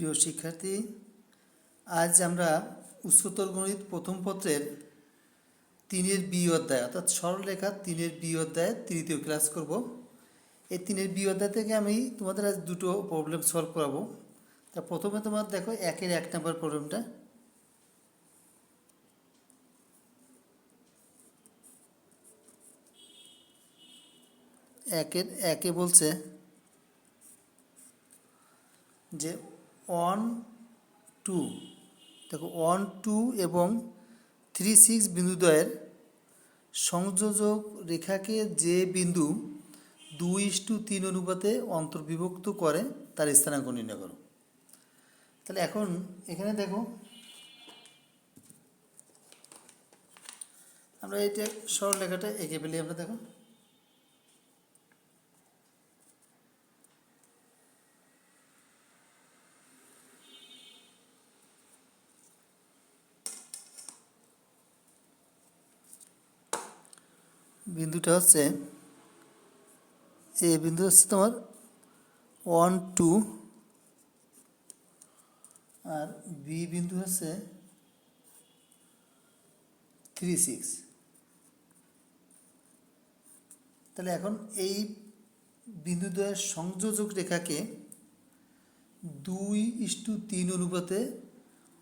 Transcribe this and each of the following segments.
প্রিয় শিক্ষার্থী, আজ আমরা উচ্চতর গণিত প্রথম পত্রের তিনের বি অধ্যায়, অর্থাৎ সরলরেখা তিনের বি অধ্যায়ের তৃতীয় ক্লাস করব। এই তিনের বি অধ্যায় থেকে আমি তোমাদের আজ দুটো প্রবলেম সলভ করাবো। তা প্রথমে তোমার দেখো একের এক নম্বর প্রবলেমটা একের একে বলছে যে ওয়ান টু দেখো ওয়ান টু এবং থ্রি সিক্স বিন্দুদ্বয়ের সংযোজক রেখাকে যে বিন্দু দুই টু তিন অনুপাতে অন্তর্বিভক্ত করে, তার স্থানাঙ্ক নির্ণয় করো। তাহলে এখন এখানে দেখো, আমরা এইটা সরল লেখাটা এঁকে ফেলি, আমরা দেখো। বিন্দুটা হচ্ছে এ বিন্দু হচ্ছে তোমার ওয়ান টু আর বি বিন্দু হচ্ছে থ্রি সিক্স তাহলে এখন এই বিন্দুদ্বয়ের সংযোজক রেখাকে দুই ইস্টু তিন অনুপাতে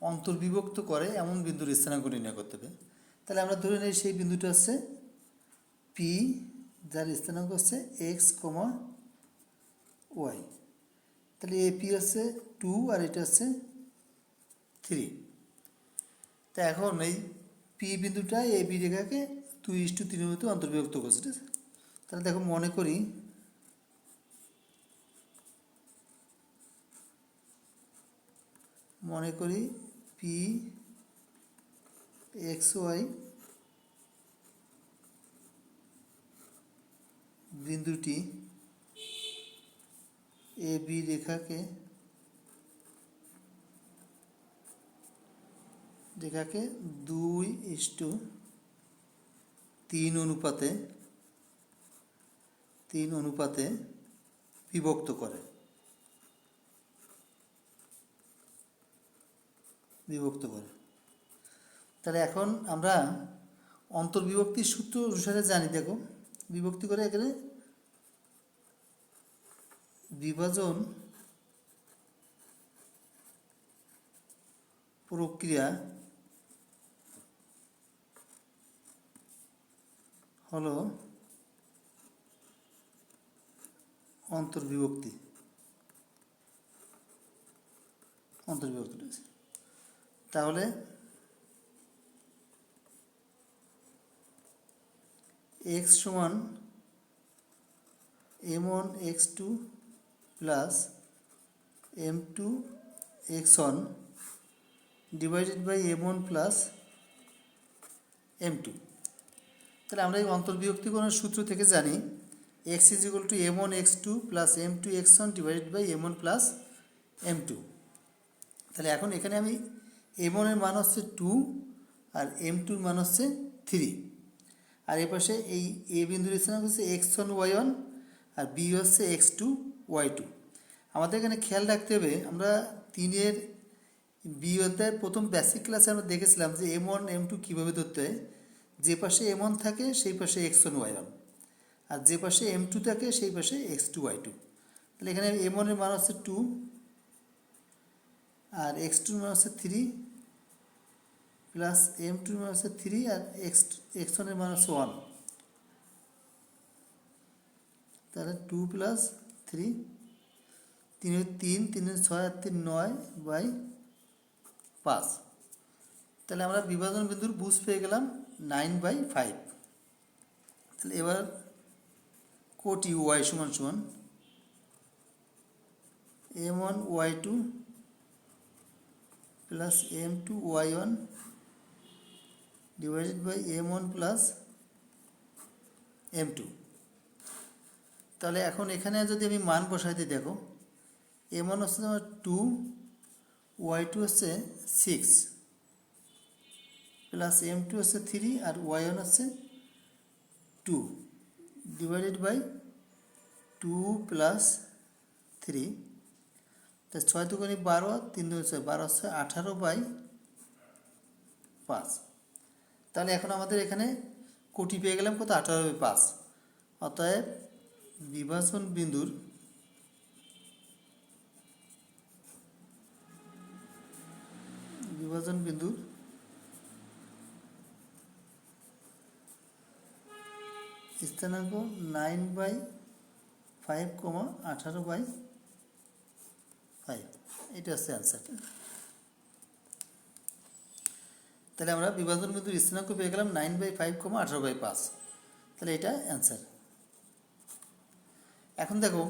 অন্তর্বিভক্ত করে এমন বিন্দুর স্থানাঙ্ক নির্ণয় করতে হবে। তাহলে আমরা ধরে নিই সেই বিন্দুটা হচ্ছে পি যার স্থানাঙ্ক হচ্ছে এক্স কমা ওয়াই তাহলে এ পি হচ্ছে টু আর এটা হচ্ছে থ্রি তা এখন এই পি বিন্দুটা এ বি রেখাকে দুই ইস টু তিনের মধ্যে অন্তর্বিভক্ত করছে, ঠিক আছে? তাহলে দেখো মনে করি মনে করি পি এক্স ওয়াই বিন্দুটি এ বি রেখাকে রেখাকে দুই ইস্টু তিন অনুপাতে তিন অনুপাতে বিভক্ত করে। বিভক্ত করে। তাহলে এখন আমরা অন্তর্বিভক্তির সূত্র অনুসারে জানি, দেখো। বিভক্তি করে এখানে বিভাজন প্রক্রিয়া হলো অন্তর্বিভক্তি। অন্তর্বিভক্তি তাহলে এক্স সমান m one x two plus m two x one divided by m one plus m two তাহলে আমরা এই অন্তর্বিভক্তিকরণের সূত্র থেকে জানি x is equal to m one x two plus m two x one divided by m one plus m two তাহলে এখন এখানে আমি এম ওয়ানের মান হচ্ছে টু আর এম টুর মান হচ্ছে থ্রি আর এ পাশে এই এ বিন্দুর স্থানাঙ্ক হচ্ছে এক্স ওয়ান ওয়াই ওয়ান আর বি হচ্ছে এক্স টু ওয়াই টু আমাদের এখানে খেয়াল রাখতে হবে, আমরা তিনের বি অধ্যায়ের প্রথম বেসিক ক্লাসে আমরা দেখেছিলাম যে এম ওয়ান এম টু কীভাবে ধরতে হয়। যে পাশে এম ওয়ান থাকে, সেই পাশে এক্স ওয়ান ওয়াই ওয়ান আর যে পাশে এম টু থাকে, সেই পাশে এক্স টু ওয়াই টু তাহলে এখানে এম ওয়ানের মান হচ্ছে টু আর এক্স টুর মান হচ্ছে থ্রি প্লাস এম টুর মান হচ্ছে থ্রি আর এক্স এক্স ওয়ানের মান হচ্ছে ওয়ান তাহলে টু প্লাস থ্রি তিনের তিন, তিনের ছয় আর তিন নয় বাই পাঁচ। তাহলে আমরা বিভাজন বিন্দুর বুঝ পেয়ে গেলাম নাইন বাই ফাইভ। তাহলে এবার কোটি ওয়াই সমান সমান। M one y two plus m two y one divided by m one plus m two. তাহলে এখন এখানে যদি আমি মান বসাইতে দেখো এম ওয়ান হচ্ছে আমার টু ওয়াই টু হচ্ছে সিক্স প্লাস এম টু হচ্ছে থ্রি আর ওয়াই ওয়ান হচ্ছে two divided by two plus three তা ছয় দুগুণি বারো, তিন দুগুণি ছয়, বারো হচ্ছে আঠারো বাই পাঁচ। তাহলে এখন আমাদের এখানে কোটি পেয়ে গেলাম কত? আঠারো বাই পাঁচ। অতএব বিভাজন বিন্দুর বিভাজন বিন্দুর স্থানাঙ্ক নাইন বাই ফাইভ কমা আঠারো বাই ফাইভ এটা হচ্ছে অ্যান্সার তাহলে আমরা বিভাজন বিন্দুর স্থানাঙ্ক পেয়ে গেলাম নাইন বাই ফাইভ কমা আঠারো বাই পাঁচ। তাহলে এটা অ্যান্সার এখন দেখো,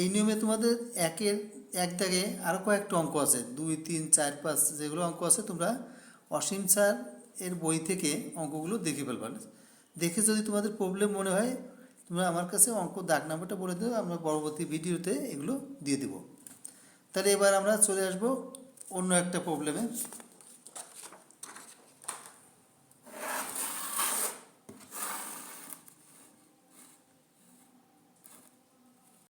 এই নিয়মে তোমাদের একের, এক দাগে আরও কয়েকটা অঙ্ক আছে। দুই, তিন, চার, পাঁচ যেগুলো অঙ্ক আছে, তোমরা অসীম স্যার এর বই থেকে অঙ্কগুলো দেখে ফেলবা। দেখে যদি তোমাদের প্রবলেম মনে হয়, তোমরা আমার কাছে অঙ্ক দাগ নাম্বারটা বলে দেবো আমরা পরবর্তী ভিডিওতে এগুলো দিয়ে দেবো। তাহলে এবার আমরা চলে আসব অন্য একটা প্রবলেমে